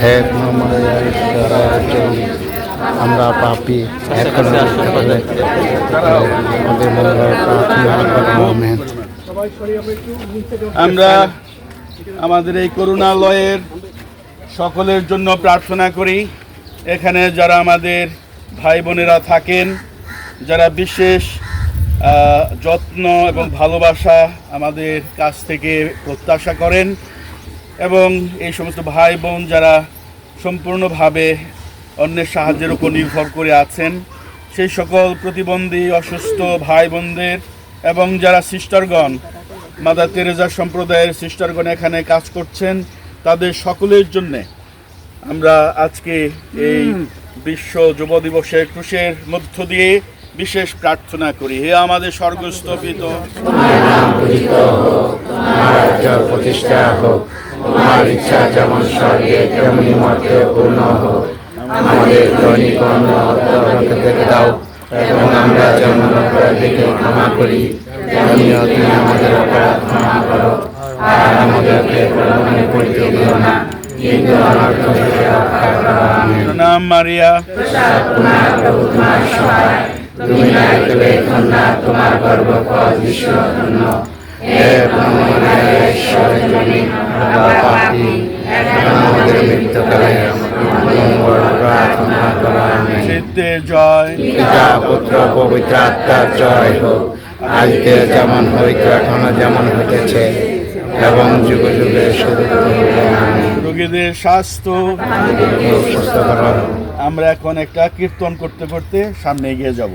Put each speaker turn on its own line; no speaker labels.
হে আমরা পাপি
আমরা আমাদের এই করুণালয়ের সকলের জন্য প্রার্থনা করি। এখানে যারা আমাদের ভাই বোনেরা থাকেন, যারা বিশেষ যত্ন এবং ভালোবাসা আমাদের কাছ থেকে প্রত্যাশা করেন এবং এই সমস্ত ভাই বোন যারা সম্পূর্ণভাবে অন্যের সাহায্যের উপর নির্ভর করে আছেন সেই সকল প্রতিবন্ধী অসুস্থ ভাই বোনদের এবং যারা সিস্টারগণ মাদার তেরেজা সম্প্রদায়ের সিস্টারগণ এখানে কাজ করছেন তাদের সকলের জন্যে আমরা আজকে এই বিশ্ব যুব দিবসের ক্রুশের মধ্য দিয়ে বিশেষ প্রার্থনা করি। হে আমাদের
স্বর্গস্থপিত। প্রতিষ্ঠা হোক তোমার ইচ্ছা যেমন স্বর্গে তেমনি মর্তে পূর্ণ হোক। আমাদের দৈনিক দাও এবং আমরা যেমন অপরাধীকে ক্ষমা করি। তেমনিও তুমি আমাদের অপরাধ ক্ষমা করো আর আমাদেরকে প্রলোভনে পড়তে দিও না।
প্রণাম মারিয়া।
প্রভু তোমার সহায়। তুমি নাইলে কন্যা তোমার গর্ভফল বিশ্ব ধন্য হে ব্রহ্মণায়েশ্বরী পাপি। এখন আমাদের মৃত্যুকালে প্রার্থনা করো
সিদ্ধের জয়।
পিতা পুত্র পবিত্র আত্মার জয় হোক। আজকে যেমন হইত এখনও যেমন হইতেছে এবং যুগে যুগে
রোগীদের স্বাস্থ্য।
সুস্থ করো
আমরা এখন একটা কীর্তন করতে করতে সামনে এগিয়ে যাব।